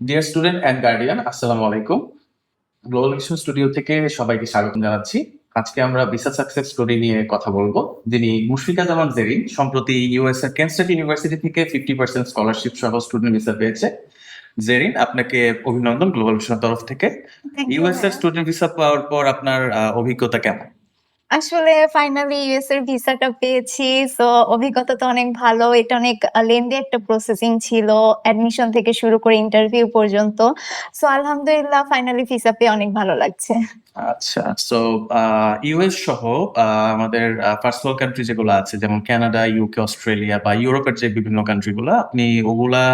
Dear student and guardian আসসালামু আলাইকুম। Global mission studio থেকে সবাইকে স্বাগত জানাচ্ছি। আজকে আমরা ভিসা সাকসেস স্টোরি নিয়ে কথা বলব যিনি মুশফিকা জামান জেরিন সম্প্রতি ইউএস এর স্টেট ইউনিভার্সিটি থেকে ফিফটি পার্সেন্ট স্কলারশিপ সহ স্টুডেন্ট ভিসা পেয়েছে। জেরিন আপনাকে অভিনন্দন গ্লোবাল মিশনের তরফ থেকে। ইউএস এর স্টুডেন্ট ভিসা পাওয়ার পর আপনার অভিজ্ঞতা কেমন? আসলে ফাইনালি ইউএস এর ভিসাটা পেয়েছি তো অভিজ্ঞতা তো অনেক ভালো। এটা অনেক লেন্দি একটা প্রসেসিং ছিল অ্যাডমিশন থেকে শুরু করে ইন্টারভিউ পর্যন্ত। সো আলহামদুলিল্লাহ ফাইনালি ভিসা পেয়ে অনেক ভালো লাগছে। আচ্ছা সো ইউএস সহ আমাদের পার্সোনাল কান্ট্রি যেগুলো আছে, যেমন কানাডা ইউকে অস্ট্রেলিয়া বা ইউরোপের যে বিভিন্ন কান্ট্রিগুলো আপনি ওগুলা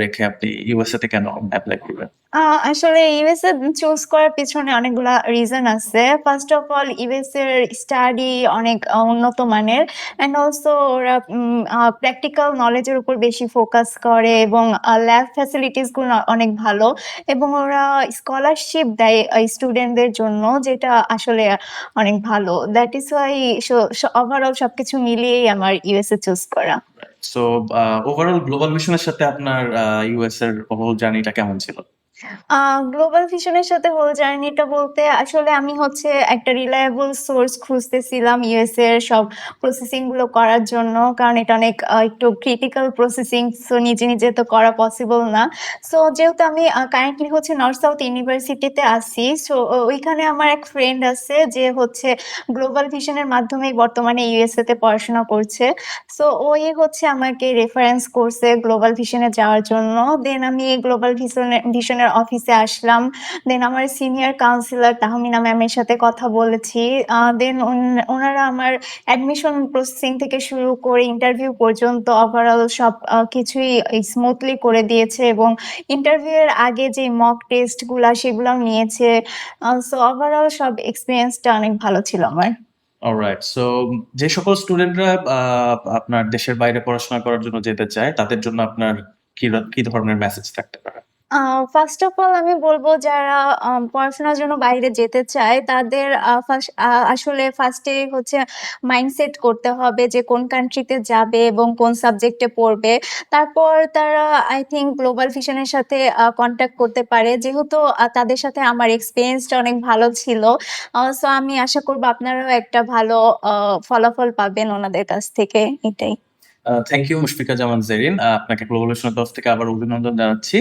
রেখে আপনি ইউএসএ তে কেন অ্যাপ্লাই করবেন? আসলে ইউএসএ চুজ করার পিছনে অনেকগুলা রিজন আছে। ফার্স্ট অফ অল ইউএস এর স্টাডি অনেক উন্নত মানের অ্যান্ড অলসো ওরা প্র্যাকটিক্যাল নলেজের উপর বেশি ফোকাস করে এবং ল্যাব ফ্যাসিলিটিসগুলো অনেক ভালো এবং ওরা স্কলারশিপ দেয় স্টুডেন্টদের জন্য, যেটা আসলে অনেক ভালো। দ্যাট ইজ ওয়াই ওভারঅল সবকিছু মিলিয়েই আমার ইউএসএ চুজ করা। সো ওভারঅল গ্লোবাল মিশনের সাথে আপনার ইউএস এর হোল জার্নিটা কেমন ছিল? গ্লোবাল ভিশনের সাথে হোল জার্নিটা বলতে আসলে আমি হচ্ছে একটা রিলায়েবল সোর্স খুঁজতেছিলাম ইউএস এর সব প্রসেসিংগুলো করার জন্য। কারণ এটা অনেক একটু ক্রিটিক্যাল প্রসেসিং সো নিজে নিজে তো করা পসিবল না। সো যেহেতু আমি কারেন্টলি হচ্ছে নর্থ সাউথ ইউনিভার্সিটিতে আছি সো ওইখানে আমার এক ফ্রেন্ড আছে যে হচ্ছে গ্লোবাল ভিশনের মাধ্যমেই বর্তমানে ইউএসএ তে পড়াশোনা করছে। সো ওই হচ্ছে আমাকে রেফারেন্স করছে গ্লোবাল ভিশনে যাওয়ার জন্য। দেন আমি গ্লোবাল ভিশনের ভিশনের অফিসে আসলাম দেন আমার সিনিয়র কাউন্সিলর তাহমিনা ম্যামের সাথে কথা বলেছি দেন ওনারা আমার অ্যাডমিশন প্রসেসিং থেকে শুরু করে ইন্টারভিউ পর্যন্ত ওভারঅল সব কিছুই স্মুথলি করে দিয়েছে এবং ইন্টারভিউ এর আগে যে মক টেস্টগুলা সেগুলাও নিয়েছে সো ওভারঅল সব এক্সপিরিয়েন্সটা অনেক ভালো ছিল আমার। অলরাইট সো যে সকল স্টুডেন্টরা আপনার দেশের বাইরে পড়াশোনা করার জন্য যেতে চায়, তাদের জন্য আপনার কি কি ধরনের মেসেজ থাকতে পারে? ফার্স্ট অফ অল আমি বলব যারা পড়াশোনার জন্য বাইরে যেতে চায়, তাদের আসলে ফার্স্টে হচ্ছে মাইন্ডসেট করতে হবে যে কোন কান্ট্রিতে যাবে এবং কোন সাবজেক্টে পড়বে। তারপর তারা আই থিঙ্ক গ্লোবাল ভিশনের সাথে কন্ট্যাক্ট করতে পারে। যেহেতু তাদের সাথে আমার এক্সপিরিয়েন্সটা অনেক ভালো ছিল সো আমি আশা করব আপনারাও একটা ভালো ফলাফল পাবেন ওনাদের কাছ থেকে, এটাই। Thank you Mushfika Zaman Jerin. আপনাকে গ্লোবাল তরফ থেকে আবার অভিনন্দন জানাচ্ছি।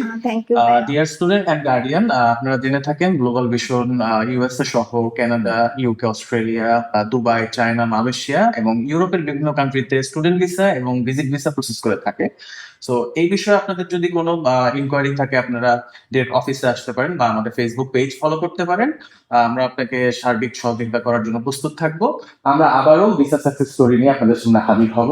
ডিয়ার স্টুডেন্ট অ্যান্ড গার্ডিয়ান আপনারা জেনে থাকেন গ্লোবাল ভিশন ইউএসএ সহ Canada UK Australia Dubai China Malaysia এবং ইউরোপের বিভিন্ন কান্ট্রিতে স্টুডেন্ট ভিসা এবং ভিজিট ভিসা প্রসেস করে থাকে। সো এই বিষয়ে আপনাদের যদি কোনো ইনকোয়ারি থাকে আপনারা ডিরেক্ট অফিসে আসতে পারেন বা আমাদের ফেসবুক পেজ ফলো করতে পারেন। আমরা আপনাকে সার্বিক সহযোগিতা করার জন্য প্রস্তুত থাকব। আমরা আবারও ভিসা সাকসেস স্টোরি নিয়ে আপনাদের সামনে হাজির হব।